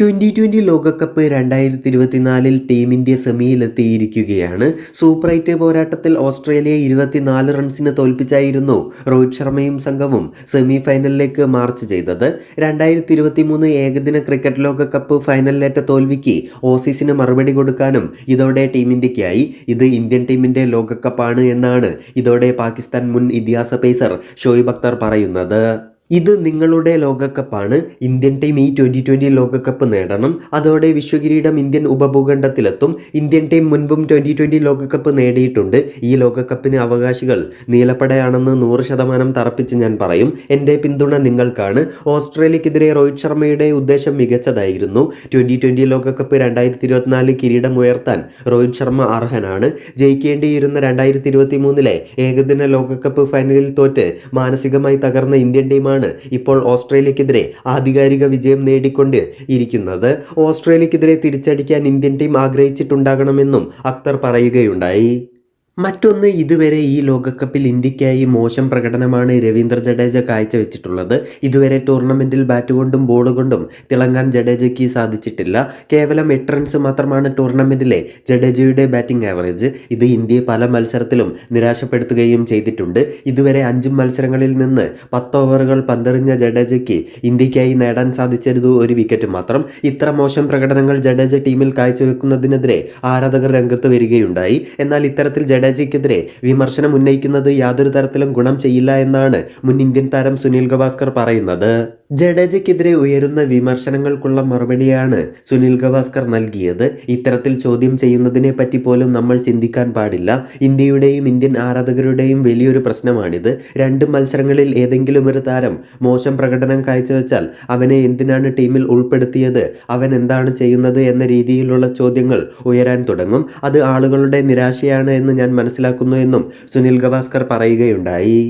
Twenty twenty ലോകകപ്പ് രണ്ടായിരത്തി ഇരുപത്തിനാലിൽ ടീം ഇന്ത്യ സെമിയിലെത്തിയിരിക്കുകയാണ്. സൂപ്പർ എയ്റ്റ് പോരാട്ടത്തിൽ ഓസ്ട്രേലിയ ഇരുപത്തിനാല് റൺസിന് തോൽപ്പിച്ചായിരുന്നു രോഹിത് ശർമ്മയും സംഘവും സെമി ഫൈനലിലേക്ക് മാർച്ച് ചെയ്തത്. രണ്ടായിരത്തി ഇരുപത്തി മൂന്ന് ഏകദിന ക്രിക്കറ്റ് ലോകകപ്പ് ഫൈനലിലേറ്റ തോൽവിക്ക് ഓസീസിന് മറുപടി കൊടുക്കാനും ഇതോടെ ടീം ഇന്ത്യയ്ക്കായി. ഇത് ഇന്ത്യൻ ടീമിന്റെ ലോകകപ്പാണ് എന്നാണ് ഇതോടെ പാകിസ്ഥാൻ മുൻ ഇതിഹാസ പേസർ ഷോയിബ് അക്തർ പറയുന്നത്. ഇത് നിങ്ങളുടെ ലോകകപ്പാണ്. ഇന്ത്യൻ ടീം ഈ ട്വന്റി ട്വന്റി ലോകകപ്പ് നേടണം. അതോടെ വിശ്വകിരീടം ഇന്ത്യൻ ഉപഭൂഖണ്ഡത്തിലെത്തും. ഇന്ത്യൻ ടീം മുൻപും ട്വന്റി ട്വന്റി ലോകകപ്പ് നേടിയിട്ടുണ്ട്. ഈ ലോകകപ്പിന് അവകാശികൾ നീലപ്പടയാണെന്ന് നൂറ് ശതമാനം തറപ്പിച്ച് ഞാൻ പറയും. എന്റെ പിന്തുണ നിങ്ങൾക്കാണ്. ഓസ്ട്രേലിയക്കെതിരെ രോഹിത് ശർമ്മയുടെ ഉദ്ദേശം മികച്ചതായിരുന്നു. ട്വന്റി ട്വന്റി ലോകകപ്പ് രണ്ടായിരത്തി ഇരുപത്തിനാല് കിരീടം ഉയർത്താൻ രോഹിത് ശർമ്മ അർഹനാണ്. ജയിക്കേണ്ടിയിരുന്ന രണ്ടായിരത്തി ഇരുപത്തി മൂന്നിലെ ഏകദിന ലോകകപ്പ് ഫൈനലിൽ തോറ്റ് മാനസികമായി തകർന്ന ഇന്ത്യൻ ടീമാണ് ഇപ്പോൾ ഓസ്ട്രേലിയക്കെതിരെ ആധികാരിക വിജയം നേടിക്കൊണ്ട് ഇരിക്കുന്നത്. ഓസ്ട്രേലിയക്കെതിരെ തിരിച്ചടിക്കാൻ ഇന്ത്യൻ ടീം ആഗ്രഹിച്ചിട്ടുണ്ടാകണമെന്നും അക്തർ പറയുകയുണ്ടായി. മറ്റൊന്ന് ഇതുവരെ ഈ ലോകകപ്പിൽ ഇന്ത്യക്കായി മോശം പ്രകടനമാണ് രവീന്ദ്ര ജഡേജ കാഴ്ചവെച്ചിട്ടുള്ളത്. ഇതുവരെ ടൂർണമെന്റിൽ ബാറ്റ് കൊണ്ടും ബോൾ കൊണ്ടും തിളങ്ങാൻ ജഡേജയ്ക്ക് സാധിച്ചിട്ടില്ല. കേവലം എട്ട് റൺസ് മാത്രമാണ് ടൂർണമെന്റിലെ ജഡേജയുടെ ബാറ്റിംഗ് ആവറേജ്. ഇത് ഇന്ത്യയെ പല മത്സരത്തിലും നിരാശപ്പെടുത്തുകയും ചെയ്തിട്ടുണ്ട്. ഇതുവരെ അഞ്ച് മത്സരങ്ങളിൽ നിന്ന് പത്ത് ഓവറുകൾ പന്തെറിഞ്ഞ ജഡേജയ്ക്ക് ഇന്ത്യക്കായി നേടാൻ സാധിച്ചത് ഒരു വിക്കറ്റ് മാത്രം. ഇത്ര മോശം പ്രകടനങ്ങൾ ജഡേജ ടീമിൽ കാഴ്ചവെക്കുന്നതിനെതിരെ ആരാധകർ രംഗത്ത് വരികയുണ്ടായി. എന്നാൽ ഇത്തരത്തിൽ ജഡേജയ്ക്കെതിരെ വിമർശനം ഉന്നയിക്കുന്നത് യാതൊരു തരത്തിലും ഗുണം ചെയ്യില്ല എന്നാണ് മുൻ ഇന്ത്യൻ താരം സുനിൽ ഗവാസ്കർ പറയുന്നത്. ജഡേജയ്ക്കെതിരെ ഉയരുന്ന വിമർശനങ്ങൾക്കുള്ള മറുപടിയാണ് സുനിൽ ഗവാസ്കർ നൽകിയത്. ഇത്തരത്തിൽ ചോദ്യം ചെയ്യുന്നതിനെ പറ്റി പോലും നമ്മൾ ചിന്തിക്കാൻ പാടില്ല. ഇന്ത്യയുടെയും ഇന്ത്യൻ ആരാധകരുടെയും വലിയൊരു പ്രശ്നമാണിത്. രണ്ട് മത്സരങ്ങളിൽ ഏതെങ്കിലും ഒരു താരം മോശം പ്രകടനം കാഴ്ചവെച്ചാൽ അവനെ എന്തിനാണ് ടീമിൽ ഉൾപ്പെടുത്തിയത്? അവൻ എന്താണ് ചെയ്യുന്നത് എന്ന രീതിയിലുള്ള ചോദ്യങ്ങൾ ഉയരാൻ തുടങ്ങും. അത് ആളുകളുടെ നിരാശയാണ് എന്ന് ഞാൻ മനസ്സിലാക്കുന്നു എന്നും സുനിൽ ഗവാസ്കർ പറയുകയുണ്ടായി.